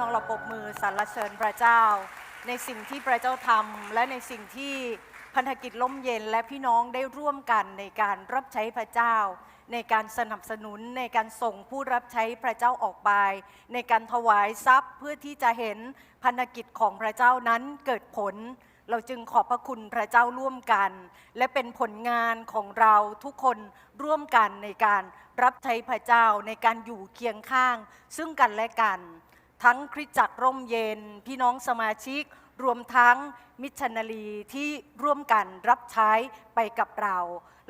น้องเราปรบมือสรรเสริญพระเจ้า ในสิ่งที่พระเจ้าทำและในสิ่งที่พันธกิจล่มเย็นและพี่น้องได้ร่วมกันในการรับใช้พระเจ้า ในการสนับสนุนในการส่งผู้รับใช้พระเจ้าออกไป ในการถวายทรัพย์เพื่อที่จะเห็นพันธกิจของพระเจ้านั้นเกิดผล เราจึงขอบพระคุณพระเจ้าร่วมกัน และเป็นผลงานของเราทุกคนร่วมกันในการรับใช้พระเจ้าในการอยู่เคียงข้าง ซึ่งกันและกัน ทั้งคริสตจักรร่มเย็น พี่น้องสมาชิก รวมทั้งมิชชันนารีที่ร่วมกันรับใช้ไปกับเรา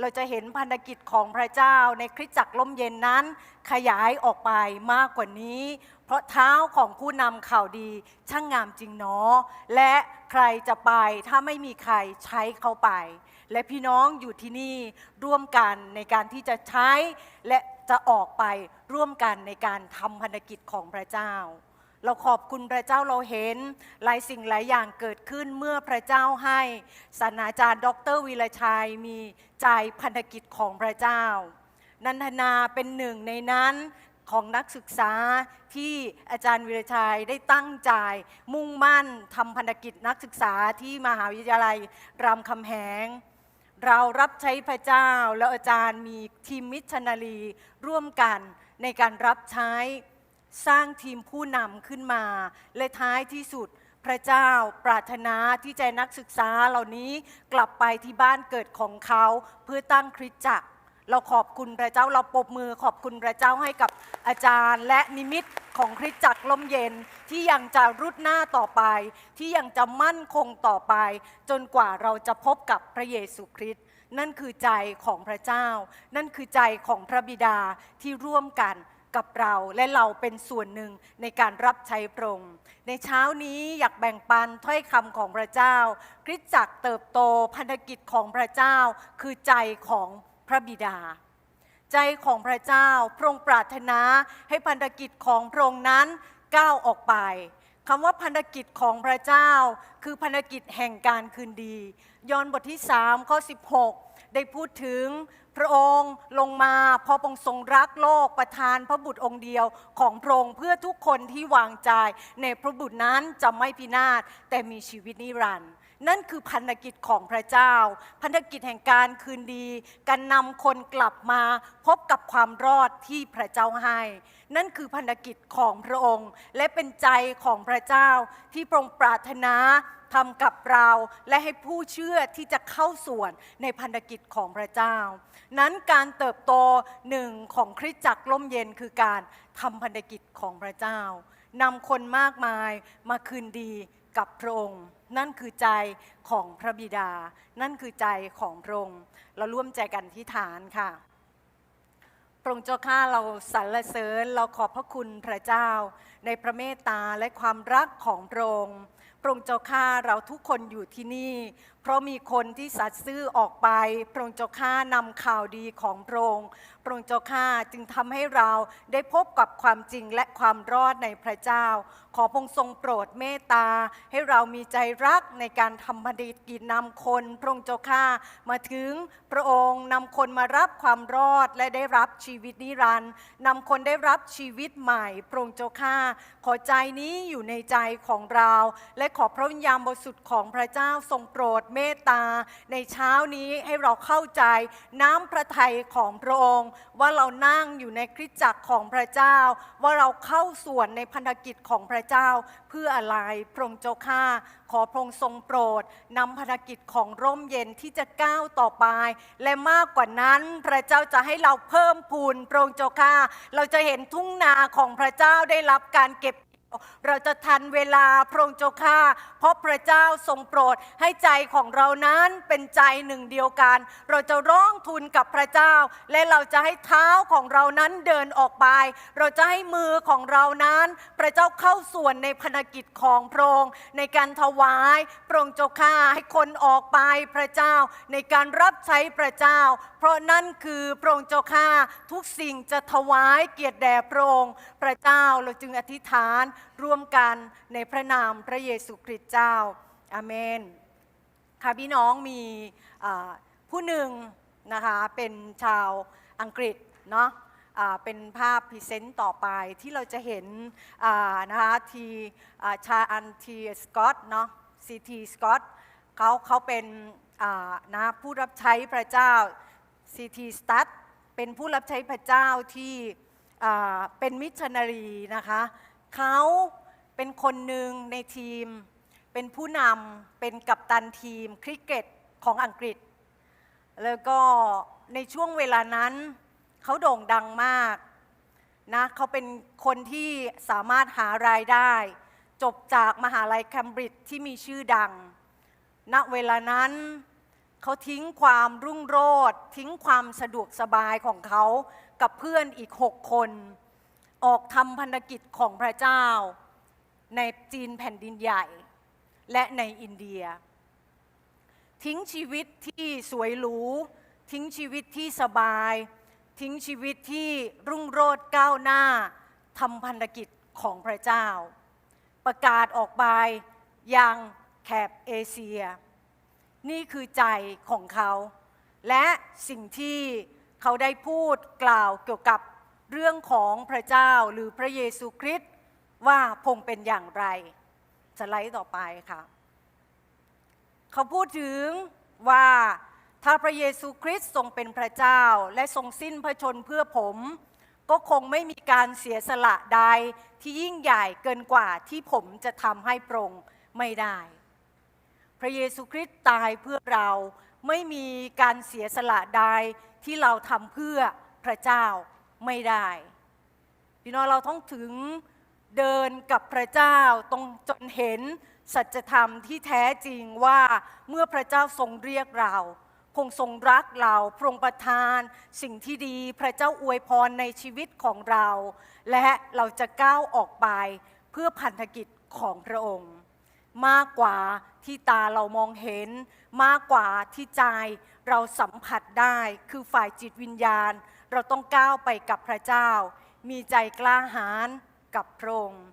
เราจะเห็นพันธกิจของพระเจ้าในคริสตจักรล่มเย็นนั้น ขยายออกไปมากกว่านี้ เพราะเท้าของผู้นำข่าวดีช่างงามจริงเนาะและใครจะไปถ้าไม่มีใครใช้เขาไป และพี่น้องอยู่ที่นี่ร่วมกันในการที่จะใช้ และจะออกไปร่วมกันในการทำพันธกิจของพระเจ้า เราขอบคุณพระเจ้าเราเห็นหลายสิ่งหลายอย่างเกิดขึ้นเมื่อพระเจ้าให้ศาสนาจารย์ ดรวีรชัยมีใจพันธกิจของพระเจ้า นันทนาเป็นหนึ่งในนั้นของนักศึกษาที่อาจารย์วีรชัยได้ตั้งใจมุ่งมั่นทำพันธกิจนักศึกษาที่มหาวิทยาลัยรามคำแหง เรารับใช้พระเจ้าแล้วอาจารย์มีทีมมิชชันนารีร่วมกันในการรับใช้ สร้างทีมผู้นำขึ้นมา และท้ายที่สุดพระเจ้าปรารถนาที่ใจนักศึกษาเหล่านี้กลับไปที่บ้านเกิดของเขาเพื่อตั้งคริสตจักร เราขอบคุณพระเจ้าเราปรบมือขอบคุณพระเจ้าให้กับอาจารย์ และนิมิตของคริสตจักรลมเย็นที่ยังจะรุดหน้าต่อไป ที่ยังจะมั่นคงต่อไป จนกว่าเราจะพบกับพระเยซูคริสต์นั่นคือใจของพระเจ้า นั่นคือใจของพระบิดาที่ร่วมกัน กับเราและเราเป็นส่วนหนึ่งในการรับใช้พระองค์ในเช้านี้อยากแบ่งปันถ้อยคำของพระเจ้า คริสตจักรเติบโตพันธกิจของพระเจ้า คือใจของพระบิดา ใจของพระเจ้าพระองค์ปรารถนาให้พันธกิจของพระองค์นั้นก้าวออกไปคำว่าพันธกิจของพระเจ้า คือพันธกิจแห่งการคืนดี ยอห์นบทที่3ข้อ16 ได้พูดถึง ระองค์ลงมาพอพระองค์ทรงรักโลกประทานพระบุตรองค์เดียวของพระองค์เพื่อทุกคนที่วางใจในพระบุตรนั้นจะไม่พินาศแต่มีชีวิตนิรันดร์นั่นคือพันธกิจของพระเจ้า พันธกิจแห่งการคืนดี การนำคนกลับมาพบกับความรอดที่พระเจ้าให้ นั่นคือพันธกิจของพระองค์ และเป็นใจของพระเจ้าที่พระองค์ปรารถนา ทำกับเรา และให้ผู้เชื่อที่จะเข้าส่วนในพันธกิจของพระเจ้า นั้นการเติบโตหนึ่งของคริสตจักรล่มเย็นคือการทำพันธกิจของพระเจ้านำคนมากมายมาคืนดีกับพระองค์ นั่นคือใจของพระบิดา นั่นคือใจของพระองค์เราร่วมใจกันที่ฐานค่ะพระองค์เจ้าข้าเราสรรเสริญเราขอบพระคุณพระเจ้า ในพระเมตตาและความรักของพระองค์ พระองค์เจ้าข้าเราทุกคนอยู่ที่นี่ เพราะมีคนที่สัตย์ซื่อออกไป พระองค์เจ้าข้านำข่าวดีของพระองค์พระองค์เจ้าข้าจึงทำให้เราได้พบกับความจริงและความรอดในพระเจ้า ขอพระองค์ทรงโปรดเมตตา ให้เรามีใจรักในการทำพันธกิจนำคน พระองค์เจ้าข้ามาถึงพระองค์นำคนมารับความรอดและได้รับชีวิตนิรันดร์นำคนได้รับชีวิตใหม่ พระองค์เจ้าข้าขอใจนี้อยู่ในใจของเราและขอพระวิญญาณบริสุทธิ์ของพระเจ้าทรงโปรดเมตตา ในเช้านี้ให้เราเข้าใจน้ำพระทัยของพระองค์ ว่าเรานั่งอยู่ในคริสตจักรของพระเจ้า ว่าเราเข้าส่วนในพันธกิจของพระเจ้า เพื่ออะไรพระองค์เจ้าข้าขอพระองค์ทรงโปรดนำพันธกิจของร่มเย็นที่จะก้าวต่อไป และมากกว่านั้นพระเจ้าจะให้เราเพิ่มพูนพระองค์เจ้าข้าเราจะเห็นทุ่งนาของพระเจ้าได้รับการเก็บ เราจะทันเวลาพระองค์เจ้าข้าเพราะพระเจ้าทรงโปรดให้ใจของเรานั้นเป็นใจหนึ่งเดียวกัน เราจะร้องทุนกับพระเจ้า และเราจะให้เท้าของเรานั้นเดินออกไป เราจะให้มือของเรานั้น พระเจ้าเข้าส่วนในภารกิจของพระองค์ในการถวายพระองค์เจ้าข้าให้คนออกไปพระเจ้า ในการรับใช้พระเจ้า เพราะนั่นคือพระองค์เจ้าข้าทุกสิ่งจะถวายเกียรติแด่พระองค์พระเจ้าเราจึงอธิษฐานร่วมกันในพระนามพระเยซูคริสต์เจ้าอาเมนค่ะพี่น้องมีอ่าผู้หนึ่งนะคะเป็นชาวอังกฤษเนาะเป็นภาพพรีเซนต์ต่อไปที่เราจะเห็นอ่านะคะทีชาอันทีสกอตเนาะซีทีสกอตเขาเขาเป็นนะผู้รับใช้พระเจ้าซีทีสตัดเป็นผู้รับใช้พระเจ้าที่เป็นมิชชันนารีนะคะ เขาเป็นคนหนึ่งในทีม เป็นผู้นำเป็นกัปตันทีมคริกเก็ตของอังกฤษ แล้วก็ในช่วงเวลานั้นเขาโด่งดังมากนะเขาเป็นคนที่สามารถหารายได้ จบจากมหาลัยแคมบริดจ์ที่มีชื่อดัง ณ เวลานั้นเขาทิ้งความรุ่งโรจน์ทิ้งความสะดวกสบายของเขากับเพื่อนอีกหกคน ออกทำพันธกิจของพระเจ้า ในจีนแผ่นดินใหญ่ และในอินเดีย ทิ้งชีวิตที่สวยหรู ทิ้งชีวิตที่สบาย ทิ้งชีวิตที่รุ่งโรจน์ก้าวหน้าทำพันธกิจของพระเจ้า ประกาศออกไปยังแถบเอเชีย นี่คือใจของเขา และสิ่งที่เขาได้พูดกล่าวเกี่ยวกับ เรื่องของพระเจ้าหรือพระเยซูคริสต์ว่าพงเป็นอย่างไรสไลด์ต่อไปค่ะ เขาพูดถึงว่าถ้าพระเยซูคริสต์ทรงเป็นพระเจ้าและทรงสิ้นพระชนเพื่อผม ก็คงไม่มีการเสียสละใดที่ยิ่งใหญ่เกินกว่าที่ผมจะทำให้พรงไม่ได้ พระเยซูคริสต์ตายเพื่อเราไม่มีการเสียสละใดที่เราทำเพื่อพระเจ้า ไม่ได้ พี่น้องเราต้องถึงเดินกับพระเจ้าตรงจนเห็นสัจธรรมที่แท้จริงว่าเมื่อพระเจ้าทรงเรียกเรา คงทรงรักเราพระองค์ประทานสิ่งที่ดีพระเจ้าอวยพรในชีวิตของเรา และเราจะก้าวออกไปเพื่อพันธกิจของพระองค์ มากกว่าที่ตาเรามองเห็น มากกว่าที่ใจเราสัมผัสได้คือฝ่ายจิตวิญญาณ เราต้องก้าวไปกับพระเจ้า มีใจกล้าหาญกับพระองค์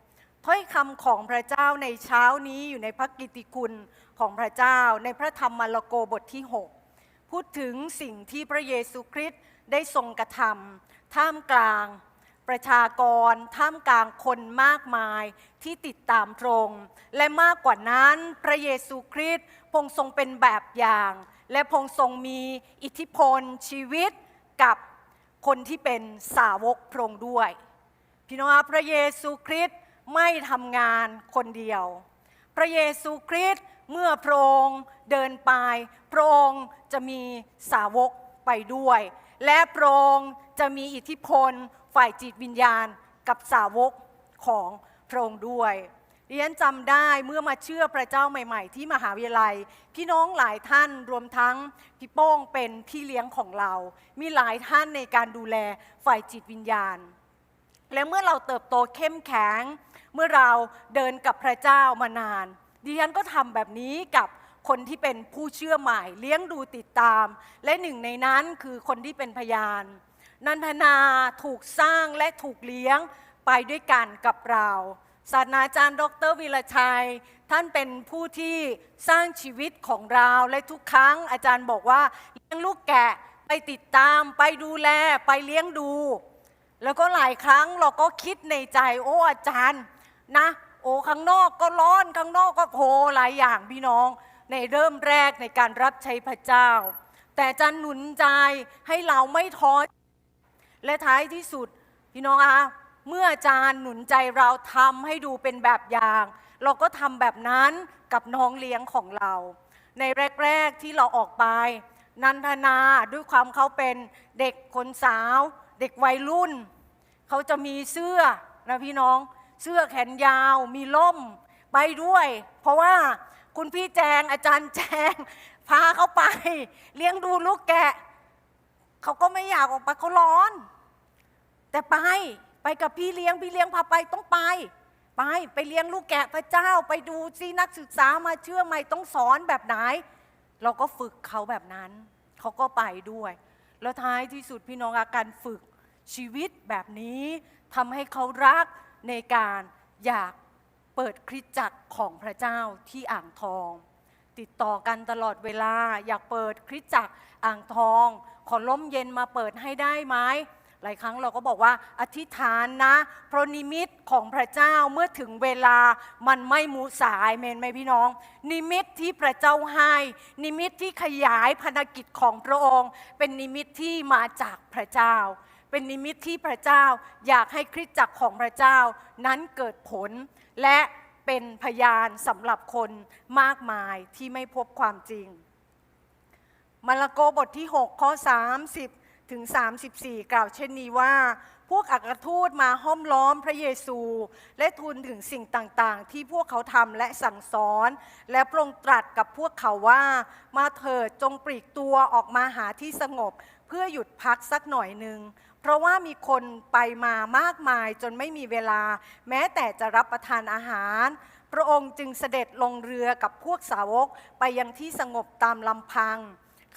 ถ้อยคำของพระเจ้าในเช้านี้อยู่ในพระกิตติคุณของพระเจ้า ในพระธรรมมาระโกบทที่ 6 พูดถึงสิ่งที่พระเยซูคริสต์ได้ทรงกระทำท่ามกลางประชากร ท่ามกลางคนมากมายที่ติดตามพระองค์และมากกว่านั้นพระเยซูคริสต์พงทรงเป็นแบบอย่าง และพงทรงมีอิทธิพลชีวิตกับ คนที่เป็นสาวกพระองค์ด้วย พี่น้องครับพระเยซูคริสต์ไม่ทำงานคนเดียว พระเยซูคริสต์เมื่อพระองค์เดินไปพระองค์จะมีสาวกไปด้วย และพระองค์จะมีอิทธิพลฝ่ายจิตวิญญาณกับสาวกของพระองค์ด้วย ดิฉันจำได้เมื่อมาเชื่อพระเจ้าใหม่ ๆ ที่มหาวิทยาลัย พี่น้องหลายท่านรวมทั้งพี่โป้งเป็นพี่เลี้ยงของเรา มีหลายท่านในการดูแลฝ่ายจิตวิญญาณ และเมื่อเราเติบโตเข้มแข็ง เมื่อเราเดินกับพระเจ้ามานาน ดิฉันก็ทำแบบนี้กับคนที่เป็นผู้เชื่อใหม่ เลี้ยงดูติดตาม และหนึ่งในนั้นคือคนที่เป็นพยาน นันทนาถูกสร้างและถูกเลี้ยงไปด้วยกันกับเรา ศาสตราจารย์ ดรวิรชัย ท่านเป็นผู้ที่สร้างชีวิตของเราและทุกครั้งอาจารย์บอกว่าเลี้ยงลูกแกะไปติดตาม ไปดูแลไปเลี้ยงดู แล้วก็หลายครั้งเราก็คิดในใจโอ้อาจารย์นะ โอ้ข้างนอกก็ร้อนข้างนอกก็โหหลายอย่างพี่น้อง ในเริ่มแรกในการรับใช้พระเจ้า แต่อาจารย์หนุนใจให้เราไม่ท้อและท้ายที่สุดพี่น้องอะ เมื่ออาจารย์หนุนใจเราทำให้ดูเป็นแบบอย่าง เราก็ทำแบบนั้นกับน้องเลี้ยงของเรา ในแรก ๆที่เราออกไป นันทนาด้วยความเขาเป็นเด็กคนสาว เด็กวัยรุ่น เขาจะมีเสื้อนะพี่น้องเสื้อแขนยาวมีล่มไปด้วย เพราะว่าคุณพี่แจงอาจารย์แจง พาเขาไป เลี้ยงดูลูกแกะ เขาก็ไม่อยากออกไปเขาร้อน แต่ไป ไปกับพี่เลี้ยงพี่เลี้ยงพาไปต้องไป ไปไปเลี้ยงลูกแกะพระเจ้าไปดูซินักศึกษามาเชื่อไหมต้องสอนแบบไหน เราก็ฝึกเขาแบบนั้น เขาก็ไปด้วย แล้วท้ายที่สุดพี่น้องอาการฝึกชีวิตแบบนี้ทำให้เขารักในการอยากเปิดคริสตจักรของพระเจ้าที่อ่างทอง ติดต่อกันตลอดเวลาอยากเปิดคริสตจักรอ่างทอง ขอล้มเย็นมาเปิดให้ได้ไหม หลายครั้งเราก็บอกว่าอธิษฐานนะพระนิมิตของพระเจ้าเมื่อถึงเวลามันไม่มูสายเมนไหมพี่น้อง นิมิตที่พระเจ้าให้ นิมิตที่ขยายพันธกิจของพระองค์ เป็นนิมิตที่มาจากพระเจ้า เป็นนิมิตที่พระเจ้า อยากให้คริสตจักรของพระเจ้านั้นเกิดผล และเป็นพยานสำหรับคนมากมายที่ไม่พบความจริงมาระโกบทที่ 6 ข้อ 30 ถึง 34 กล่าวเช่นนี้ว่า พวกอัครทูตมาห้อมล้อมพระเยซู และทูลถึงสิ่งต่างๆ ที่พวกเขาทำและสั่งสอน และพระองค์ตรัสกับพวกเขาว่า มาเถิดจงปลีกตัวออกมาหาที่สงบ เพื่อหยุดพักสักหน่อยหนึ่งเพราะว่ามีคนไปมามากมายจนไม่มีเวลา แม้แต่จะรับประทานอาหารพระองค์จึงเสด็จลงเรือกับพวกสาวกไปยังที่สงบตามลำพัง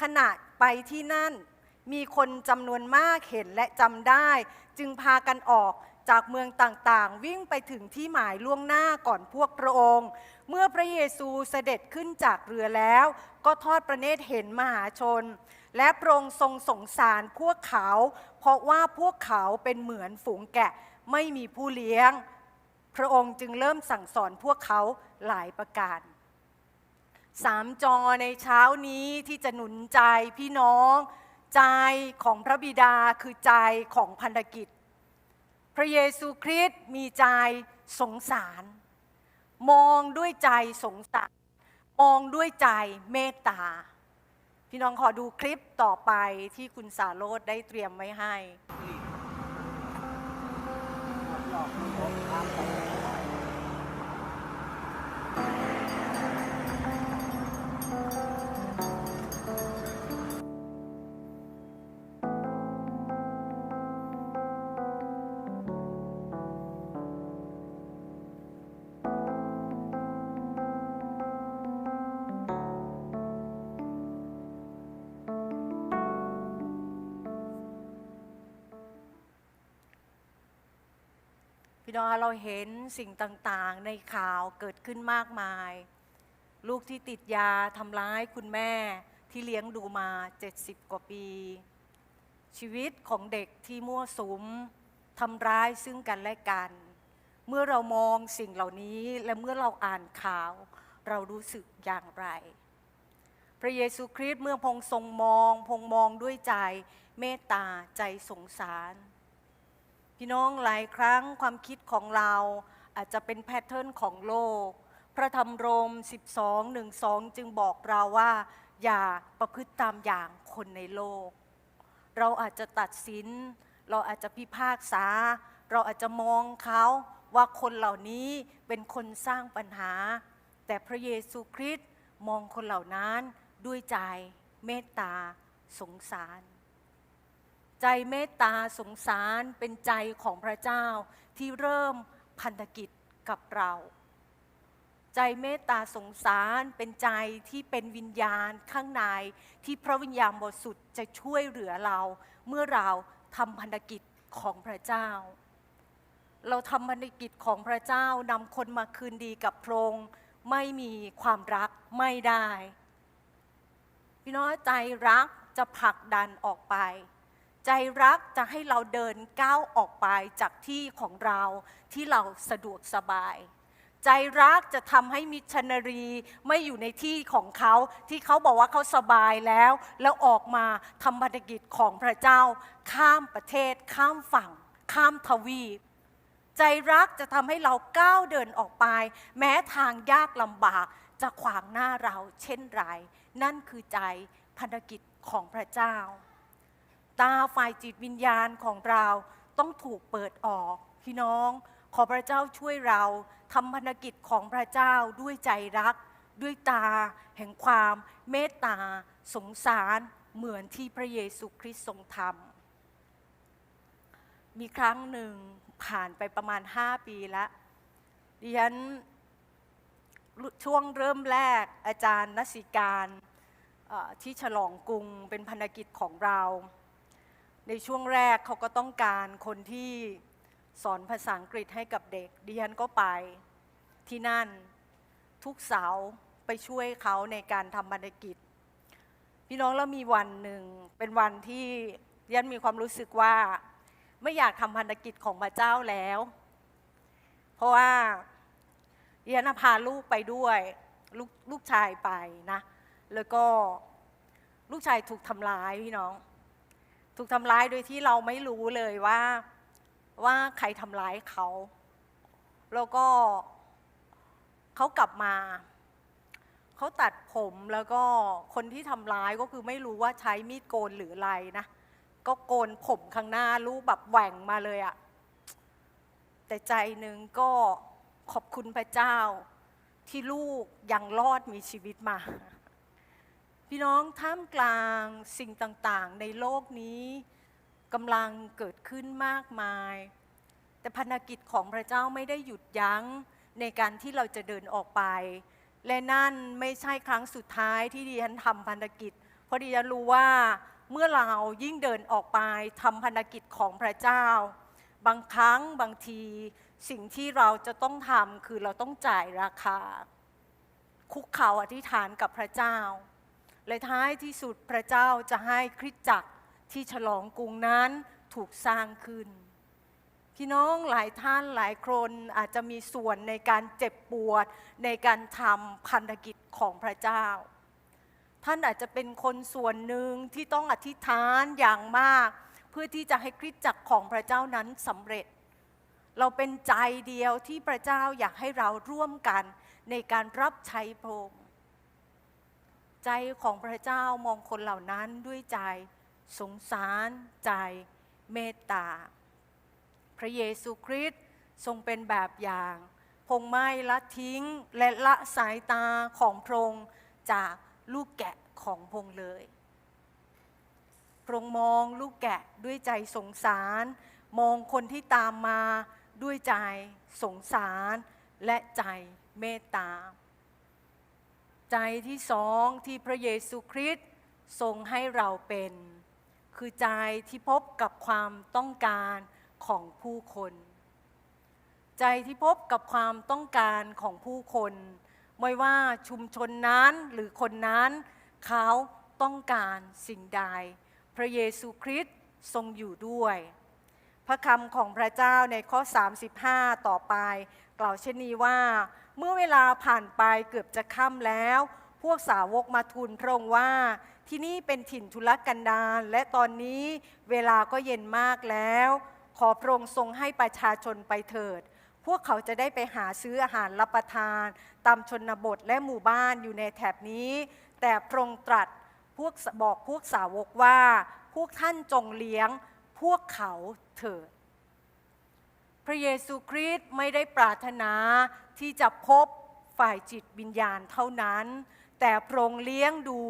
ขณะไปที่นั่น มีคนจำนวนมากเห็นและจำได้ จึงพากันออกจากเมืองต่างๆ วิ่งไปถึงที่หมายล่วงหน้าก่อนพวกพระองค์ เมื่อพระเยซูเสด็จขึ้นจากเรือแล้ว ก็ทอดพระเนตรเห็นมหาชน และพระองค์ทรงสงสารพวกเขา เพราะว่าพวกเขาเป็นเหมือนฝูงแกะไม่มีผู้เลี้ยง พระองค์จึงเริ่มสั่งสอนพวกเขาหลายประการสามจอในเช้านี้ที่จะหนุนใจพี่น้อง ใจของพระบิดาคือใจของพันธกิจ พระเยซูคริสต์มีใจสงสาร มองด้วยใจสงสาร มองด้วยใจเมตตา พี่น้องขอดูคลิปต่อไปที่คุณสาโรธได้เตรียมไว้ให้ พี่น้องคะเราเห็นสิ่งต่างๆ ในข่าวเกิดขึ้นมากมาย ลูกที่ติดยาทำร้ายคุณแม่ที่เลี้ยงดูมา 70 กว่าปี ชีวิตของเด็กที่มั่วสุมทำร้ายซึ่งกันและกัน เมื่อเรามองสิ่งเหล่านี้และเมื่อเราอ่านข่าว เรารู้สึกอย่างไร พระเยซูคริสต์เมื่อพงทรงมอง พงมองด้วยใจเมตตาใจสงสาร พี่น้องหลายครั้งความคิดของเราอาจจะเป็นแพทเทิร์นของโลก พระธรรมโรม 12 1 2 จึงบอกเราว่า อย่าประพฤติตามอย่างคนในโลก เราอาจจะตัดสิน เราอาจจะพิพากษา เราอาจจะมองเขาว่าคนเหล่านี้เป็นคนสร้างปัญหา แต่พระเยซูคริสต์มองคนเหล่านั้นด้วยใจเมตตา สงสาร ใจเมตตาสงสารเป็นใจของพระเจ้าที่เริ่มพันธกิจกับเรา ใจเมตตาสงสารเป็นใจที่เป็นวิญญาณข้างในที่พระวิญญาณบริสุทธิ์จะช่วยเหลือเรา เมื่อเราทำพันธกิจของพระเจ้า เราทำพันธกิจของพระเจ้านำคนมาคืนดีกับพระองค์ไม่มีความรักไม่ได้ พี่น้องใจรักจะผลักดันออกไป ใจรักจะให้เราเดินก้าวออกไปจากที่ของเราที่เราสะดวกสบาย ใจรักจะทำให้มิชชันนารีไม่อยู่ในที่ของเขาที่เขาบอกว่าเขาสบายแล้ว แล้วออกมาทำพันธกิจของพระเจ้า ข้ามประเทศ ข้ามฝั่ง ข้ามทวีปใจรักจะทำให้เราก้าวเดินออกไป แม้ทางยากลำบากจะขวางหน้าเราเช่นไร นั่นคือใจพันธกิจของพระเจ้า ตาฝ่ายจิตวิญญาณของเราต้องถูกเปิดออก พี่น้อง ขอพระเจ้าช่วยเราทำพันธกิจของพระเจ้าด้วยใจรัก ด้วยตา แห่งความเมตตา สงสารเหมือนที่พระเยซูคริสต์ทรงทำมีครั้งหนึ่งผ่านไปประมาณ 5 ปีแล้วดิฉันช่วงเริ่มแรกอาจารย์นสิการที่ฉลองกรุงเป็นพันธกิจของเรา ในช่วงแรกเขาก็ต้องการคนที่สอนภาษาอังกฤษให้กับเด็ก ดิฉันก็ไปที่นั่นทุกเสาไปช่วยเขาในการทำพันธกิจ พี่น้องแล้วมีวันหนึ่งเป็นวันที่ดิฉันมีความรู้สึกว่าไม่อยากทำพันธกิจของพระเจ้าแล้ว เพราะว่าเดียนพาลูกไปด้วยลูกลูกชายไปนะ แล้วก็ลูกชายถูกทำร้ายพี่น้อง ถูกทำร้ายโดยที่เราไม่รู้เลยว่าว่าใครทำร้ายเขา แล้วก็เขากลับมาเขาตัดผมแล้วก็คนที่ทำร้ายก็คือไม่รู้ว่าใช้มีดโกนหรืออะไรนะ ก็โกนผมข้างหน้าลูกแบบแหว่งมาเลยอะแต่ใจหนึ่งก็ขอบคุณพระเจ้าที่ลูกยังรอดมีชีวิตมา พี่น้องท่ามกลางสิ่งต่างๆ ในโลกนี้กำลังเกิดขึ้นมากมาย แต่พันธกิจของพระเจ้าไม่ได้หยุดยั้งในการที่เราจะเดินออกไป และนั่นไม่ใช่ครั้งสุดท้ายที่ดิฉันทำพันธกิจ เพราะดิฉันรู้ว่าเมื่อเรายิ่งเดินออกไปทำพันธกิจของพระเจ้า บางครั้งบางทีสิ่งที่เราจะต้องทำคือเราต้องจ่ายราคา คุกเข่าอธิษฐานกับพระเจ้า และท้ายที่สุดพระเจ้าจะให้คริสตจักรที่ฉลองกรุงนั้นถูกสร้างขึ้น พี่น้องหลายท่านหลายคนอาจจะมีส่วนในการเจ็บปวด ในการทำพันธกิจของพระเจ้า ท่านอาจจะเป็นคนส่วนหนึ่งที่ต้องอธิษฐานอย่างมาก เพื่อที่จะให้คริสตจักรของพระเจ้านั้นสำเร็จ เราเป็นใจเดียวที่พระเจ้าอยากให้เราร่วมกันในการรับใช้พระองค์ ใจของพระเจ้ามองคนเหล่านั้นด้วยใจสงสารใจเมตตา พระเยซูคริสต์ทรงเป็นแบบอย่างพงไม่ละทิ้งและละสายตาของพระองค์จากลูกแกะของพงเลยพระองค์มองลูกแกะด้วยใจสงสาร มองคนที่ตามมาด้วยใจสงสารและใจเมตตา ใจที่สองที่พระเยซูคริสต์ทรงให้เราเป็น คือใจที่พบกับความต้องการของผู้คน ใจที่พบกับความต้องการของผู้คน ไม่ว่าชุมชนนั้นหรือคนนั้นเขาต้องการสิ่งใด พระเยซูคริสต์ทรงอยู่ด้วย ระคำของพระเจ้าในข้อ 35 ต่อไป กล่าวเช่นนี้ว่า เมื่อเวลาผ่านไปเกือบจะค่ำแล้ว พวกสาวกมาทูลพระองค์ว่า ที่นี่เป็นถิ่นทุรกันดารและตอนนี้เวลาก็เย็นมากแล้ว ขอพระองค์ทรงให้ประชาชนไปเถิด พวกเขาจะได้ไปหาซื้ออาหารรับประทานตามชนบทและหมู่บ้านอยู่ในแถบนี้ แต่พระองค์ตรัสพวกบอกพวกสาวกว่า พวกท่านจงเลี้ยง พวกเขาเถิด พระเยซูคริสต์ไม่ได้ปรารถนาที่จะพบฝ่ายจิตวิญญาณเท่านั้น แต่พระองค์เลี้ยงดู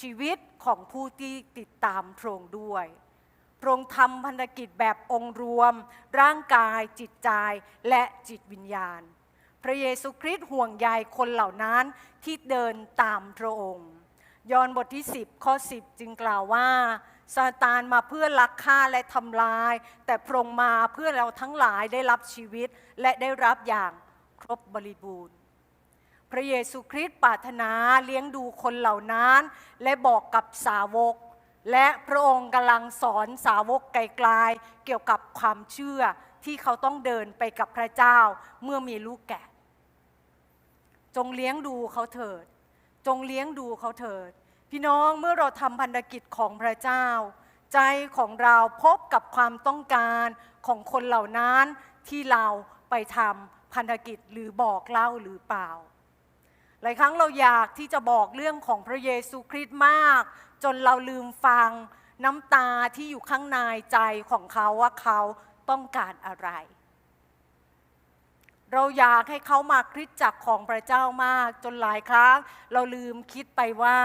ชีวิตของผู้ที่ติดตามพระองค์ด้วยพระองค์ทำพันธกิจแบบองค์รวม ร่างกายจิตใจและจิตวิญญาณ พระเยซูคริสต์ห่วงใยคนเหล่านั้นที่เดินตามพระองค์ ยอห์นบทที่ 10 ข้อ 10 จึงกล่าวว่าซาตานมาเพื่อลักฆ่าและทำลาย แต่พระองค์มาเพื่อเราทั้งหลายได้รับชีวิตและได้รับอย่างครบบริบูรณ์ พระเยซูคริสต์ปรารถนาเลี้ยงดูคนเหล่านั้น และบอกกับสาวก และพระองค์กำลังสอนสาวกไกลๆเกี่ยวกับความเชื่อที่เขาต้องเดินไปกับพระเจ้าเมื่อมีลูกแกะ จงเลี้ยงดูเขาเถิด จงเลี้ยงดูเขาเถิด พี่น้องเมื่อเราทำพันธกิจของพระเจ้า ใจของเราพบกับความต้องการของคนเหล่านั้นที่เราไปทำพันธกิจหรือบอกเล่าหรือเปล่า หลายครั้งเราอยากที่จะบอกเรื่องของพระเยซูคริสต์มาก จนเราลืมฟังน้ำตาที่อยู่ข้างในใจของเขาว่าเขาต้องการอะไร เราอยากให้เขามาคริสตจักรของพระเจ้ามาก จนหลายครั้งเราลืมคิดไปว่า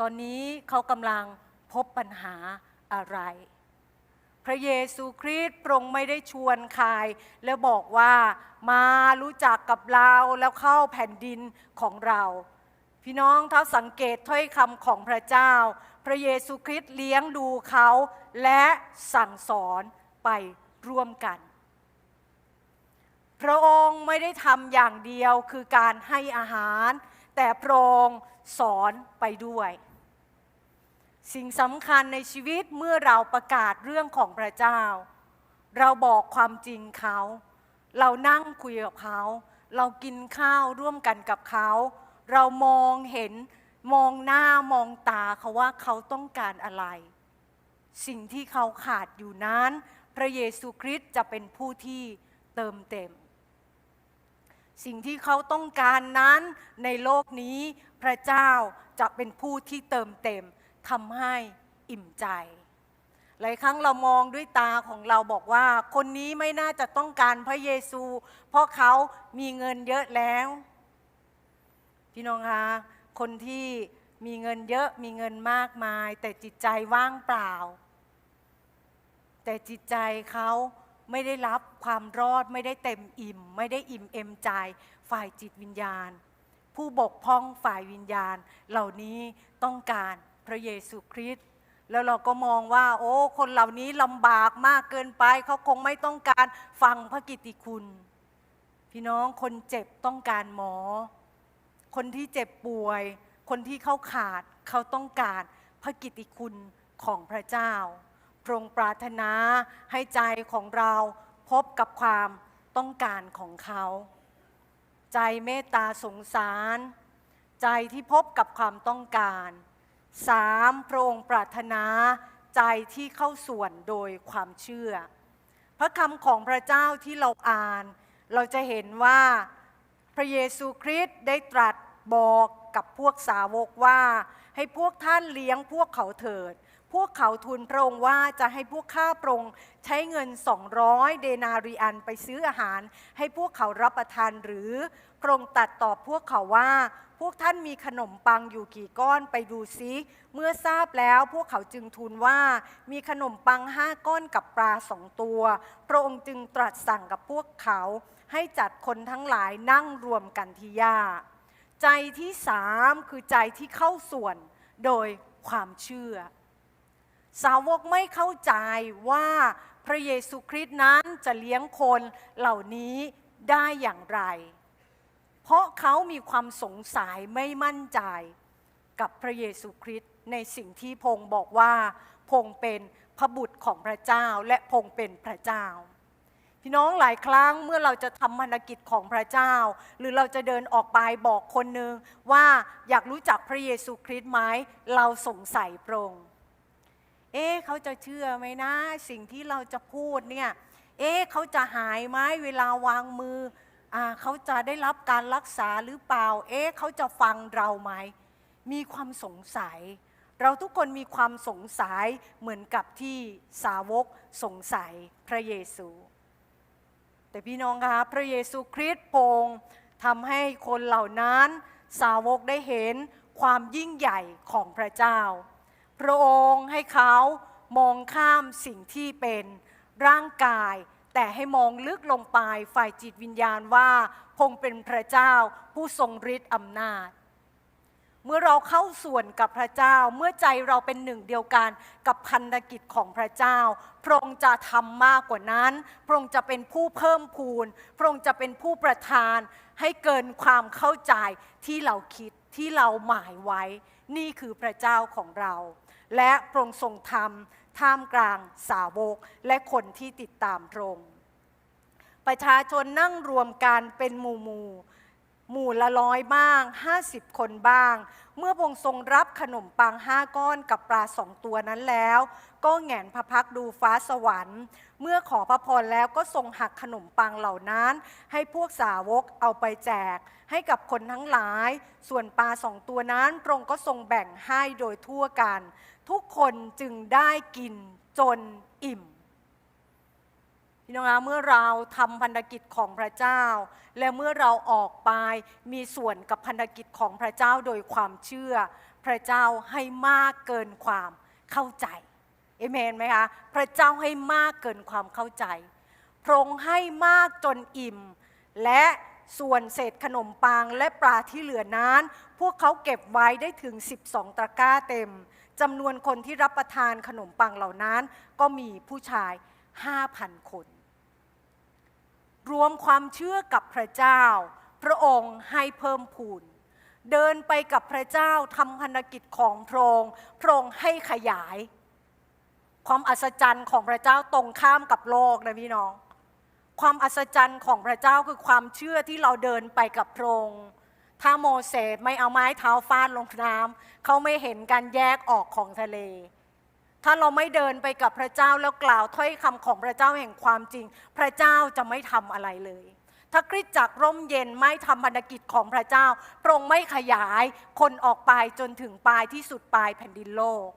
ตอนนี้เขากำลังพบปัญหาอะไร พระเยซูคริสต์พรองไม่ได้ชวนใครแล้วบอกว่ามารู้จักกับเราแล้วเข้าแผ่นดินของเรา พี่น้องถ้าสังเกตถ้อยคำของพระเจ้า พระเยซูคริสต์เลี้ยงดูเขาและสั่งสอนไปร่วมกัน พระองค์ไม่ได้ทำอย่างเดียวคือการให้อาหาร แต่พระองค์สอนไปด้วย สิ่งสำคัญในชีวิตเมื่อเราประกาศเรื่องของพระเจ้า เราบอกความจริงเขา เรานั่งคุยกับเขา เรากินข้าวร่วมกันกับเขา เรามองเห็นมองหน้ามองตาเขาว่าเขาต้องการอะไร สิ่งที่เขาขาดอยู่นั้น พระเยซูคริสต์จะเป็นผู้ที่เติมเต็ม สิ่งที่เขาต้องการนั้นในโลกนี้พระเจ้าจะเป็นผู้ที่เติมเต็ม ทำให้อิ่มใจ หลายครั้งเรามองด้วยตาของเราบอกว่า คนนี้ไม่น่าจะต้องการพระเยซู เพราะเขามีเงินเยอะแล้ว พี่น้องคะคนที่มีเงินเยอะมีเงินมากมาย แต่จิตใจว่างเปล่า แต่จิตใจเขาไม่ได้รับความรอดไม่ได้เต็มอิ่ม ไม่ได้อิ่มเอ็มใจฝ่ายจิตวิญญาณ ผู้บกพร่องฝ่ายวิญญาณ เหล่านี้ต้องการ พระเยซูคริสต์แล้วเราก็มองว่า โอ้คนเหล่านี้ลำบากมากเกินไป เขาคงไม่ต้องการฟังพระกิตติคุณ พี่น้องคนเจ็บต้องการหมอ คนที่เจ็บป่วย คนที่เขาขาดเขาต้องการพระกิตติคุณของพระเจ้าพระองค์ปรารถนาให้ใจของเราพบกับความต้องการของเขา ใจเมตตาสงสาร ใจที่พบกับความต้องการ สามพระองค์ปรารถนาใจที่เข้าส่วนโดยความเชื่อ พระคำของพระเจ้าที่เราอ่าน เราจะเห็นว่าพระเยซูคริสต์ได้ตรัส บอกกับพวกสาวกว่า ให้พวกท่านเลี้ยงพวกเขาเถิด พวกเขาทูลพระองค์ว่าจะให้พวกข้าพระองค์ใช้เงิน 200 เดนารีอันไปซื้ออาหาร ให้พวกเขารับประทานหรือพระองค์ตัดตอบพวกเขาว่า พวกท่านมีขนมปังอยู่กี่ก้อนไปดูซิ เมื่อทราบแล้วพวกเขาจึงทูลว่า มีขนมปังห้าก้อนกับปลาสองตัว พระองค์จึงตรัสสั่งกับพวกเขา ให้จัดคนทั้งหลายนั่งรวมกันที่หญ้า ใจที่สามคือใจที่เข้าส่วนโดยความเชื่อ สาวกไม่เข้าใจว่าพระเยซูคริสต์นั้นจะเลี้ยงคนเหล่านี้ได้อย่างไร เพราะเขามีความสงสัยไม่มั่นใจกับพระเยซูคริสต์ในสิ่งที่พงค์บอกว่าพงค์เป็นพระบุตรของพระเจ้าและพงค์เป็นพระเจ้า พี่น้องหลายครั้งเมื่อเราจะทำภารกิจของพระเจ้า หรือเราจะเดินออกไปบอกคนหนึ่งว่าอยากรู้จักพระเยซูคริสต์ไหมเราสงสัยพระองค์เอ๊ะเขาจะเชื่อไหมนะสิ่งที่เราจะพูดเนี่ยเอ๊ะเขาจะหายไหมเวลาวางมืออเขาจะได้รับการรักษาหรือเปล่า เอ๊ะเขาจะฟังเราไหมมีความสงสัย เราทุกคนมีความสงสัยเหมือนกับที่สาวกสงสัยพระเยซู แต่พี่น้องคะพระเยซูคริสต์พงศ์ทำให้คนเหล่านั้นสาวกได้เห็นความยิ่งใหญ่ของพระเจ้า พระองค์ให้เขามองข้ามสิ่งที่เป็นร่างกาย แต่ให้มองลึกลงไปฝ่ายจิตวิญญาณว่าพงเป็นพระเจ้าผู้ทรงฤทธิ์อำนาจ เมื่อเราเข้าส่วนกับพระเจ้า เมื่อใจเราเป็นหนึ่งเดียวกันกับพันธกิจของพระเจ้า พระองค์จะทำมากกว่านั้น พระองค์จะเป็นผู้เพิ่มพูน พระองค์จะเป็นผู้ประทาน ให้เกินความเข้าใจที่เราคิดที่เราหมายไว้ นี่คือพระเจ้าของเรา และพระองค์ทรงทำท่ามกลางสาวกและคนที่ติดตามพระองค์ประชาชนนั่งรวมกันเป็นหมู่หมู่ หมู่ละร้อยบ้าง 50 คนบ้าง เมื่อพระองค์ทรงรับขนมปังห้าก้อนกับปลาสองตัวนั้นแล้ว ก็แหงนพระพักดูฟ้าสวรรค์ เมื่อขอพระพรแล้วก็ทรงหักขนมปังเหล่านั้น ให้พวกสาวกเอาไปแจก ให้กับคนทั้งหลาย ส่วนปลาสองตัวนั้นพระองค์ก็ทรงแบ่งให้โดยทั่วกัน ทุกคนจึงได้กินจนอิ่ม พี่น้องคะเมื่อเราทำพันธกิจของพระเจ้า และเมื่อเราออกไปมีส่วนกับพันธกิจของพระเจ้าโดยความเชื่อ พระเจ้าให้มากเกินความเข้าใจเอเมนไหมคะพระเจ้าให้มากเกินความเข้าใจพระองค์ให้มากจนอิ่ม และส่วนเศษขนมปังและปลาที่เหลือนั้น พวกเขาเก็บไว้ได้ถึง 12 ตะกร้าเต็มจำนวนคนที่รับประทานขนมปังเหล่านั้น ก็มีผู้ชาย 5,000 คน รวมความเชื่อกับพระเจ้า พระองค์ให้เพิ่มพูน เดินไปกับพระเจ้าทำพันธกิจของพระองค์พระองค์ให้ขยาย ความอัศจรรย์ของพระเจ้าตรงข้ามกับโลกนะพี่น้อง ความอัศจรรย์ของพระเจ้าคือความเชื่อที่เราเดินไปกับพระองค์ถ้าโมเสสไม่เอาไม้เท้าฟาดลงน้ำเขาไม่เห็นการแยกออกของทะเล ถ้าเราไม่เดินไปกับพระเจ้าแล้วกล่าวถ้อยคำของพระเจ้าแห่งความจริง พระเจ้าจะไม่ทำอะไรเลย ถ้าคริสตจักรร่มเย็นไม่ทำพันธกิจของพระเจ้าพระองค์ไม่ขยายคนออกไปจนถึงปลายที่สุดปลายแผ่นดินโลก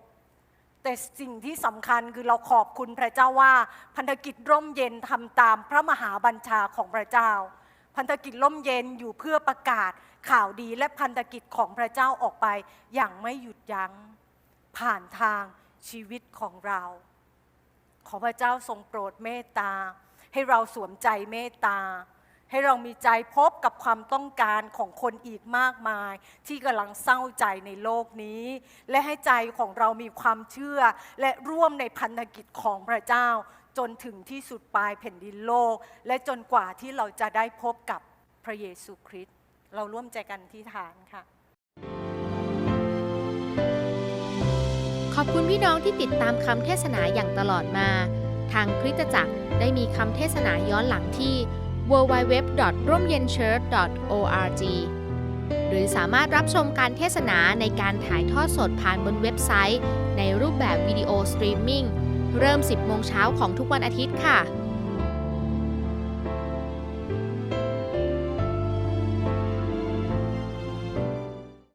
แต่สิ่งที่สำคัญคือเราขอบคุณพระเจ้าว่า พันธกิจร่มเย็นทำตามพระมหาบัญชาของพระเจ้า พันธกิจร่มเย็นอยู่เพื่อประกาศข่าวดีและพันธกิจของพระเจ้าออกไปอย่างไม่หยุดยัง้งผ่านทาง ชีวิตของเรา ขอพระเจ้าทรงโปรดเมตตา ให้เราสวมใจเมตตา ให้เรามีใจพบกับความต้องการของคนอีกมากมาย ที่กำลังเศร้าใจในโลกนี้ และให้ใจของเรามีความเชื่อ และร่วมในพันธกิจของพระเจ้า จนถึงที่สุดปลายแผ่นดินโลก และจนกว่าที่เราจะได้พบกับพระเยซูคริสต์เราร่วมใจกันที่ฐานค่ะ อบคุณพี่น้องที่ติดตามคำเทศนาอย่างตลอดมา ทางคริสตจักรได้มีคำเทศนาย้อนหลังที่ www. ร่มเย็น church.org หรือสามารถรับชมการเทศนาในการถ่ายทอดสดผ่านบนเว็บไซต์ ในรูปแบบวิดีโอสตรีมมิ่งเริ่ม 10 โมงเช้าของทุกวันอาทิตย์ค่ะ